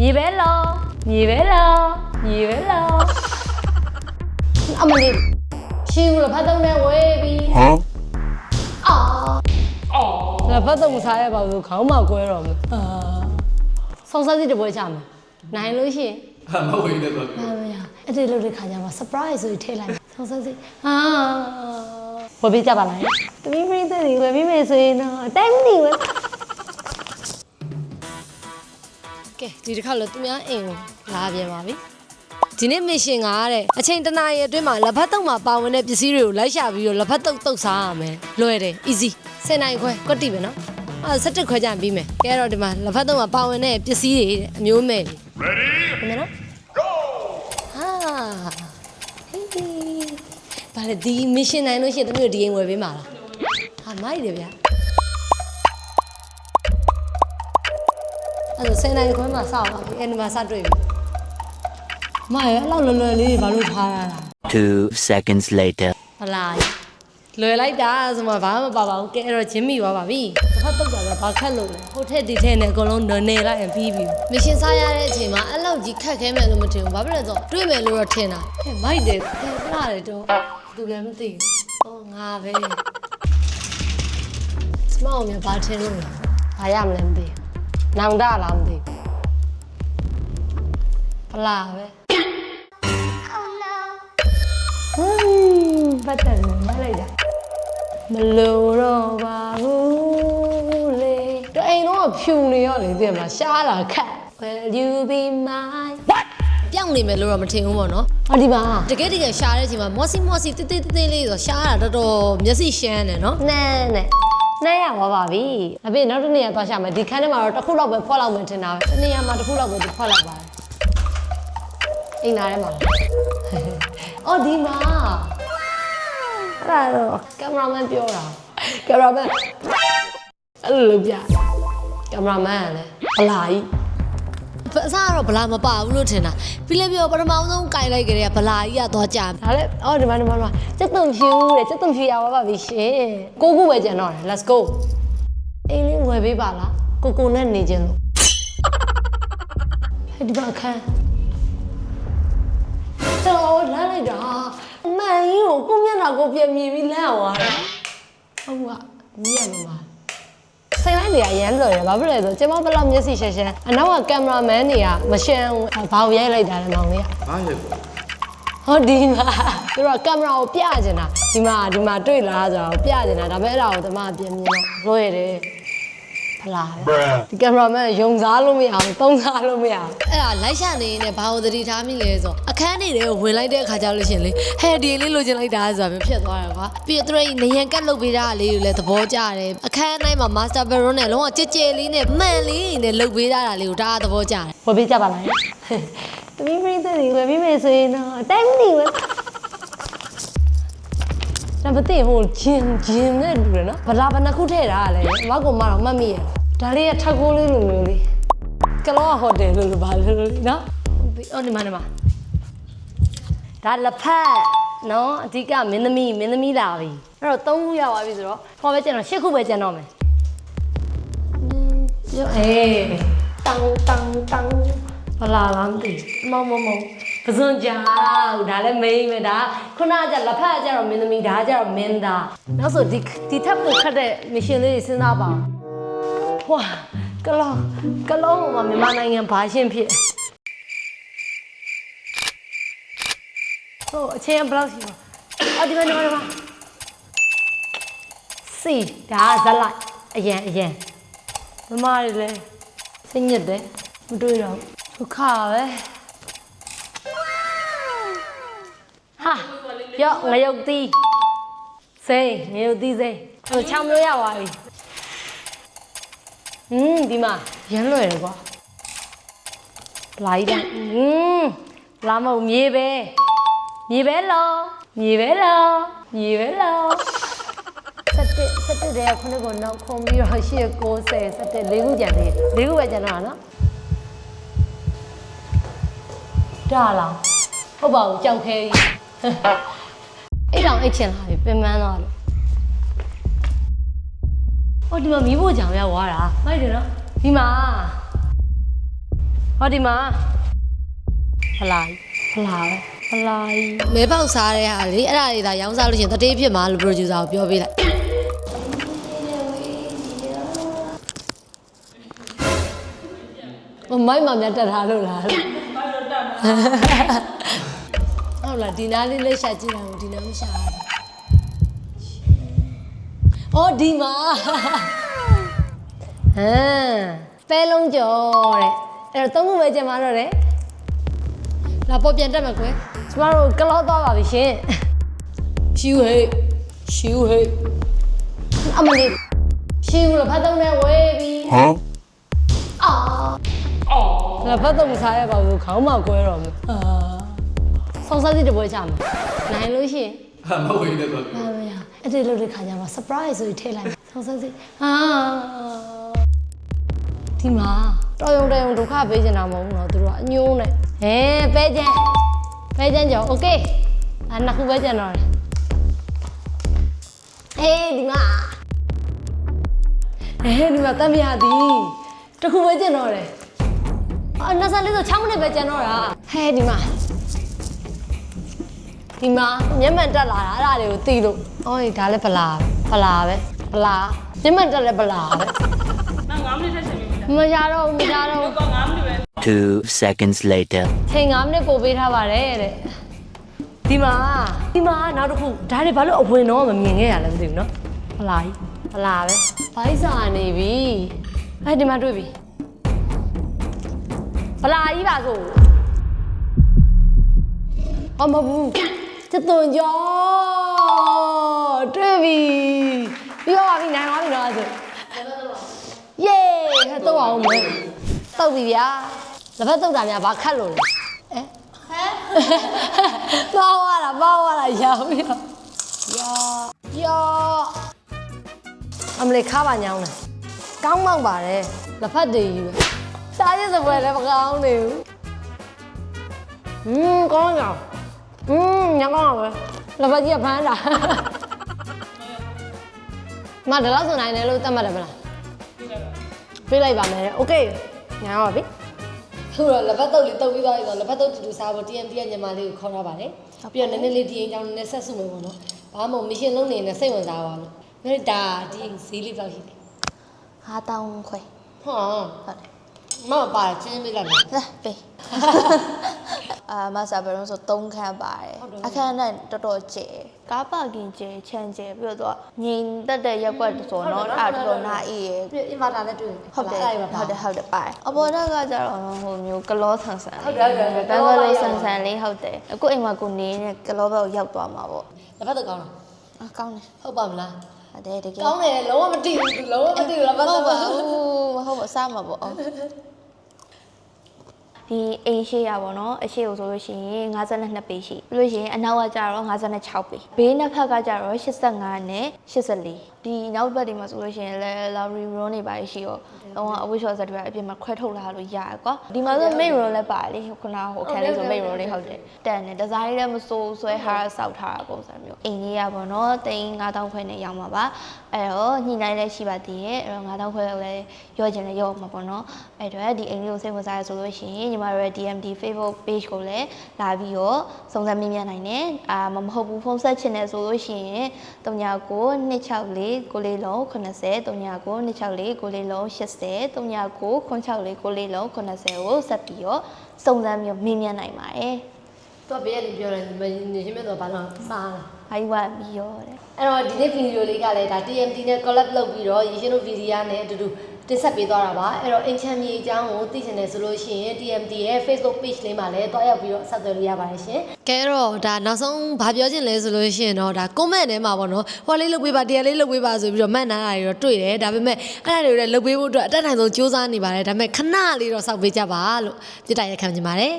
မြေပဲလောမြေပဲလောမြေပဲလောအမလေးရှင်းလို့ဖတ်တော့နေဝေးပြီ Huh? အော်အော်ဖတ်တော့မစားရပါဘူးခေါင်းမကွဲတော့မယ်အာဆောင်းစားစီတပွဲချမယ်နိုင်လို့ရှိရင်ဟာမဝေးနေတော့မမရအဲ့ဒီလိုတဲ့ခါကျမှ surprise ဆိုပြီးထည့်လိုက်ဆောင်းစားစီဟာဝယ်ပေးကြပါလားတမီးမင်းတဲ့ဝယ်ပေးမယ်ဆိုရင်တော့တိုင်းမနေဘူး ကဲဒီတစ်ခါလို့သူများအိမ်ကိုလာပြန်ပါပြီဒီနေ့မစ်ရှင်ကတဲ့အချိန်တစ်နာရီအတွင်းမှာလက်ဖက်တုံးမှာပါဝင်တဲ့ပစ္စည်းတွေကိုလိုက်ရှာပြီးတော့လက်ဖက်တုံးတုတ်စားရမယ်လွယ်တယ် easy 10နိုင်ခွဲကွက်တိပဲနော်အဲ17ခွဲကြရင်ပြီးမယ်ကဲတော့ဒီမှာလက်ဖက်တုံးမှာပါဝင်တဲ့ပစ္စည်းတွေတဲ့အမျိုးမဲ့တွေ Ready နော်ဟာဟေးဘာလဲဒီမရှင်နိုင်လို့ရှိရင်တမျိုးဒီအိမ်ဝယ်ပေးမှာလားဟာမိုက်တယ်ဗျာ အဲ့ဒါဆယ်နိုင်ခွဲမှာစောက်ပါပြီအဲ့ဒီမှာစတွေ့ပြီမရအဲ့လောက်လွယ်လွယ်လေးဘာလို့ထားရတာ Two seconds later. ဟလာလွယ်လိုက်တာဆိုမှဘာမှမပါပါဘူးကဲအဲ့တော့ဂျင်းမိသွားပါပြီတစ်ဖက်တော့တာဘာခက်လို့လဲဟိုထက်ဒီထက်နဲ့အကုန်လုံးနေလိုက်ရင်ပြီးပြီမရှင်စားရတဲ့အချိန်မှာအဲ့လောက်ကြီးခက်ခဲမယ်လို့မထင်ဘူးဘာဖြစ်လဲဆိုတော့တွေ့မယ်လို့တော့ထင်တာဟဲ့မိုက်တယ်ဟဲ့ပြရတယ်တော့သူလည်းမသိဘူးအော်ငါပဲစမောင်းမြဘာထင်လို့လဲဘာရမလဲမသိဘူး နောင်တလားမသိဘူးဖလာပဲဟမ်ပတ်တယ်မလိုက်တာမလို့တော့ပါဘူးလေတအိမ်တော့ဖြူနေရောလေသိရမလားရှားတာခက် Will you be mine What ပြောင်းနေမယ်လို့တော့မထင်ဘူးပေါ့နော်ဟောဒီပါတကယ်တကယ်ရှားတဲ့အချိန်မှာမော်စီမော်စီတိတိတိတိလေးဆိုရှားတာတော်တော်မျက်စိရှမ်းတယ်နော်နဲနဲ နဲ့ရပါပါပြီအဖေနောက်တစ်နေ့ရသွားရှာမယ်ဒီခန်းထဲမှာတော့တစ်ခုလောက်ပဲဖွက်လောက်မယ်ထင်တာပဲတစ်နေ့ရမှာတစ်ခုလောက်ပဲသူဖွက်လောက်ပါတယ်အိမ်နာထဲမှာအော်ဒီမှာအဲ့ဒါတော့ကင်မရာမန်ပြောတာကင်မရာမန်အဲ့လိုလုပ်ပြကင်မရာမန်ကလည်းဗလာကြီး အစားတော့ဗလာမပါဘူးလို့ထင်တာပြီးလည်းပြောပထမဆုံးကင်လိုက်ကြတဲ့ဗလာကြီးကသွားကြဒါလည်းအော်ဒီမှာဒီမှာဒီမှာစက်သွန်ဖြူတဲ့စက်သွန်ဖြူရပါပါပြီရှင်ကိုကူပဲကြံတော့တယ် let's go အိမ်လေးဝယ်ပေးပါလားကိုကိုနဲ့နေခြင်းလို့ဟဲ့ဒီမှာခန်းကျွန်တော်လမ်းလိုက်တာအမှန်ကြီးကိုကိုမျက်နှာကိုပြမြည်ပြီးလန့်သွားတာဟုတ်ကမြည်ရမှာ ဆိုင်လိုက်နေရရမ်းလွယ်တယ်ဘာဖြစ်လဲဆိုကျွန်မဘယ်လောက်မျက်စိရှက်ရှက်အနောက်ကကင်မရာမန်တွေကမရှမ်းဘူးဘာကိုရိုက်လိုက်တာလဲမောင်လေးကဘာလဲပေါ့ဟောဒီမှာသူတို့ကကင်မရာကိုပြကျင်တာဒီမှာဒီမှာတွေ့လားဆိုတော့ပြကျင်တာဒါပေမဲ့အဲ့ဒါကိုတမပြင်မြင်တော့လွယ်တယ် ဖလားပဲ Bruh. ဒီကင်မရာမန်ယုံစားလို့မရဘူးသုံးစားလို့မရဘူးအဲ့ဒါလိုက်ရှာနေနေဘာလို့သတိထားမိလဲဆိုအခန်းနေတွေကိုဝင်လိုက်တဲ့အခါကျလို့ရှရင်လေဟဲ့ဒီလေးလိုချင်လိုက်တာဆိုတာမျိုးဖြစ်သွားတယ်ကွာပြီးတော့သူတို့နေရန်ကတ်လုပ်ပေးတာလေးတွေလည်းသဘောကျတယ်အခန်းတိုင်းမှာ master bedroom နဲ့လုံးဝကြဲကြဲလေးနဲ့မှန်လေးနဲ့လုပ်ပေးတာလေးကိုဒါသဘောကျတယ်ဝယ်ပေးကြပါလားတမီးပြည့်တဲ့ဒီဝယ်ပေးမယ်ဆိုရင်တော့တိုင်းမနေဘူး ဒါမသိဟိုဂျင်ဂျင်နဲ့တူတယ်နော်ဗလာဘယ်နှခုထည့်တာလဲအမကောင်မတော့မှတ်မိရဒါလေးကထက်ကိုးလေးလိုမျိုးလေးကလောဟိုတယ်လို့လို့ပါလို့လို့နော်ဟုတ်ပြီအော်ဒီမှာဒီမှာဒါလက်ဖက်နော်အဓိကမင်းသမီးမင်းသမီးလာပြီအဲ့တော့၃ခုရပါပြီဆိုတော့ခေါ်ပဲကျန်တော့၈ခုပဲကျန်တော့မယ်ပြောအေးတောင်းတောင်းတောင်းဗလာလားမသိဘူးမောင်မောင်မောင် ပစွန်ကြာဒါလည်းမိမ့်မယ်ဒါခုနကကျလက်ဖက်ကကျတော့မင်းသမီးဒါကကျတော့မင်းသားနောက်ဆိုဒီဒီထပ်ပိုခတ်တဲ့မရှင်လေးတွေစဉ်းစားပါဦးဟွာကလောကလောမှာမြန်မာနိုင်ငံဘာရှင်းဖြစ်ဟိုအချင်းဘယ်လောက်ရှိလဲအော်ဒီမှာဒီမှာဒီမှာစီဒါကဇက်လိုက်အရန်အရန်မမတွေလည်းစိတ်ညစ်တယ်မတွေ့တော့ဘူးဒုက္ခပဲဟာ ပြောငရုတ်သီးစိမ့်ငရုတ်သီးစိမ့်ဟို6မျိုးရပါပြီဟင်းဒီမှာရမ်းလွယ်တယ်ကွာလာကြီးတယ်ဟင်းလာမဟုတ်မြေပဲမြေပဲလောမြေပဲလောမြေပဲလောစက်တစ်စက်တစ်တဲ့ခုနကနောက်ခုံပြီးတော့ရှေ့90စက်တစ်၄ခုကြံသေးတယ်၄ခုပဲကြံတော့တာနော်ဒါလားဟုတ်ပါဘူးကြောက်ခဲကြီး အဲ့တောင်အိတ်ချင်လာပြီပင်ပန်းသွားလို့ဟောဒီမှာမီးဖို့ကြောင်ရောက်သွားတာမိုက်တယ်နော်ဒီမှာဟောဒီမှာဖလာဖလာပဲဖလာမဲပေါက်စားတဲ့ဟာလေအဲ့ဒါတွေဒါရောင်းစားလို့ရှရင်တတေးဖြစ်မှာလို့ producer ကိုပြောပေးလိုက်မမိုက်မှမြတ်တက်ထားလို့လား ဟုတ်လားဒီနားလေးလေးရှာကြည့်တာကိုဒီနားမရှာဘူးအော်ဒီမှာဟမ်ပဲလုံးကျော်တဲ့အဲ့တော့သုံးခုပဲကျန်มาတော့တယ်လာပေါ်ပြန်တက်မယ်ကွယ်ကျမတို့ကလောက်သွားပါပြီရှင်ဖြူဟေးဖြူဟေးအမလေးဖြူလို့ဖတ်သုံးနဲ့ဝေးပြီ Huh? အာငါဘတ်တော့မစားရပါဘူးခေါင်းမကွဲတော့မယ်အာ ဆောစားသီးတပွဲကြမှာနိုင်လို့ရှိရင်ဟာမဝင်တဲ့တော့ပြောဟာမရအဲ့ဒီလုပ်တဲ့ခါကျမှ surprise ဆိုပြီးထည့်လိုက်ဆောစားသီးဟာဒီမှာတော်ရုံတရုံဒုက္ခပေးနေတာမဟုတ်ဘူးနော်သူတို့ကအညိုးနဲ့ဟဲပဲကျန်ပဲကျန်ကြော okay အနောက်ခုပဲကျန်တော့တယ်အေးဒီမှာအေးဒီမှာတမ်းမရသည်တခုပဲကျန်တော့တယ်အနောက်ဆက်လေးဆို6မိနစ်ပဲကျန်တော့တာဟဲဒီမှာ ဒီမှာမျက်မှန်တက်လာတာအဲ့ဒါတွေကိုတီးလို့အော်ဒါလည်းပလာပလာပဲပလာမျက်မှန်တက်လည်းပလာပဲနောက်9မိနစ်ထက်ရှင်ပြီမရတော့မရတော့ဘူး9မိနစ်ပဲ Two seconds later ချိန်9မိနစ်ပို့ပေးထားပါတယ်တဲ့ဒီမှာဒီမှာနောက်တစ်ခုဒါတွေဘာလို့အဝင်တော့မမြင်ခဲ့ရလဲမသိဘူးเนาะပလာကြီးပလာပဲဘိုက်စာနေပြီအဲဒီမှာတွေ့ပြီပလာကြီးပါဆိုအမဘူး ကျက်သွန်ကြောတွေ့ပြီပြောပါပြီနိုင်ပါပြီတော့အဲ့ဒါယေးဟဲ့တော့အောင်မယ်တောက်ပြီဗျာလက်ဖက်တုတ်တာများဘာခတ်လို့လဲအဲဟဲပေါဝါလာပေါဝါလာရောက်ပြီယောယောအမလေးခါပါညောင်းတယ်ကောင်းမောက်ပါတယ်လက်ဖက်တွေကြီးပဲစားရစပွဲလည်းမကောင်းနေဘူးอืมကောင်းကြောင် อืมညကောင်းပါပဲလက်ပတ်ကြီးကဖမ်းတာမဒါတော့ဆိုနိုင်တယ်လို့သတ်မှတ်တယ်မလားပြေးလိုက်ပါမယ်โอเคညပါပြီဆိုတော့လက်ပတ်တုပ်လေးတုပ်ပြီးသွားပြီဆိုတော့လက်ပတ်တုပ်တူတူစားဖို့ TMT ရဲ့ညီမလေးကိုခေါ်ထားပါတယ်ပြီးတော့နည်းနည်းလေးဒီရင်ကြောင်းနည်းနည်းဆက်စုမယ်ပေါ့နော်ဘာမှမမရှင်လုံးနေနဲ့စိတ်ဝင်စားပါလို့ဒါဒါဒီဈေးလေးပေါ့ရှိတယ် ဟာတောင်းခွဲ ဟော ဟုတ်တယ် မမပါချင်းပေးလိုက်မယ် လာပေး အာမဆာဘရုံးဆို3ခန်းပါတယ်အခန်းနဲ့တော်တော်ကျယ်ကားပါကင်ကျယ်ချမ်းကျယ်ပြီးတော့ငိန်တက်တဲ့ရက်ွက်ဆိုတော့အဲ့ဒါတော်တော်နာအေးရယ်ပြီးအင်ဗာတာလည်းတွေ့ဟုတ်တယ်အဲ့ဒါဟုတ်တယ်ဟုတ်တယ်ပါတယ်အပေါ်တက်ကကြတော့ဟိုမျိုးကလောဆန်ဆန်ဟုတ်တယ်ဟုတ်တယ်ဘန်ဂလိုဆန်ဆန်လေးဟုတ်တယ်အခုအိမ်မှာကိုနေတဲ့ကလောဘက်ကိုရောက်သွားမှာပေါ့လက်ပတ်တုပ်ကောင်းလားအကောင်းတယ်ဟုတ်ပါမလားဟုတ်တယ်တကယ်ကောင်းတယ်လုံးဝမတိဘူးလုံးဝမတိဘူးလားမဘာဟုတ်သာပါဘူးမဟုတ်ပါစားမှာပေါ့ ဒီအိမ်ရှိရပါတော့အရှိကိုဆိုလို့ရှိရင်52ပေရှိပြီးလို့ရှိရင်အနောက်ကကျတော့56ပေဘေးနှစ်ဖက်ကကျတော့85နဲ့84ဒီနောက်ဘက်ဒီမှာဆိုလို့ရှိရင်လဲ lottery roll နေပါရှိရောတော့အဝိရှော့ဆက်တွေအပြင်မှာခွဲထုတ်လာလို့ရတယ်ကွာဒီမှာဆို main roll လည်းပါတယ်လေခုနကဟိုခန်းလေးဆို main roll လေးဟုတ်တယ်တန်တယ်ဒီဇိုင်းလည်းမစိုးဆွဲဟာစောက်ထားတာပုံစံမျိုးအိမ်လေးရပါတော့တိန်9000ခွဲနဲ့ရောင်းပါပါအဲ့တော့ညှိနှိုင်းလည်းရှိပါသေးရဲ့အဲ့တော့9000ခွဲလည်းရောချင်လည်းရောမှာပေါ့နော်အဲ့တော့ဒီအိမ်လေးကိုစိတ်ဝင်စားရဆိုလို့ရှိရင်ညီမတို့ရဲ့ DMD Facebook page ကိုလည်းလာပြီးတော့စုံစမ်းမြင်မြန်နိုင်တယ်အာမမဟုတ်ဘူးဖုန်းဆက်ချင်တယ်ဆိုလို့ရှိရင်39 264ကိုလေးလုံး80 39 264ကိုလေးလုံး80 39 964ကိုလေးလုံး80ကိုဆက်ပြီးတော့စုံစမ်းမြင်မြန်နိုင်ပါတယ်သူကဘေးကနေပြောတယ်နေချင်းမဲ့တော့ဘာလို့စားလဲ။အိုင်ဝါပြီးရောတဲ့အဲ့တော့ဒီနေ့ဗီဒီယိုလေးကလည်းဒါ TMT နဲ့ collab လုပ်ပြီးတော့ရေရှင်တို့ဗီဒီယိုနဲ့အတူတူ တင်ဆက်ပေးသွားတာပါအဲ့တော့အင်ချမ်းမြေအကြောင်းကိုသိချင်တယ်ဆိုလို့ရှိရင် TMT ရဲ့ Facebook page လေးမှာလည်းတွားရောက်ပြီးတော့ဆက်သွယ်လို့ရပါတယ်ရှင်ကဲတော့ဒါနောက်ဆုံးဘာပြောချင်လဲဆိုလို့ရှိရင်တော့ဒါ comment ထဲမှာပေါ့နော်ဟိုလေးလုပ်ပေးပါတရားလေးလုပ်ပေးပါဆိုပြီးတော့မှတ်နာတာတွေတော့တွေ့တယ်ဒါပေမဲ့အဲ့ဒါတွေလည်းလုပ်ပေးဖို့အတွက်အတက်နိုင်ဆုံးစူးစမ်းနေပါတယ်ဒါပေမဲ့ခဏလေးတော့စောင့်ပေးကြပါလို့ပြစ်တာရက်ခံချင်ပါတယ်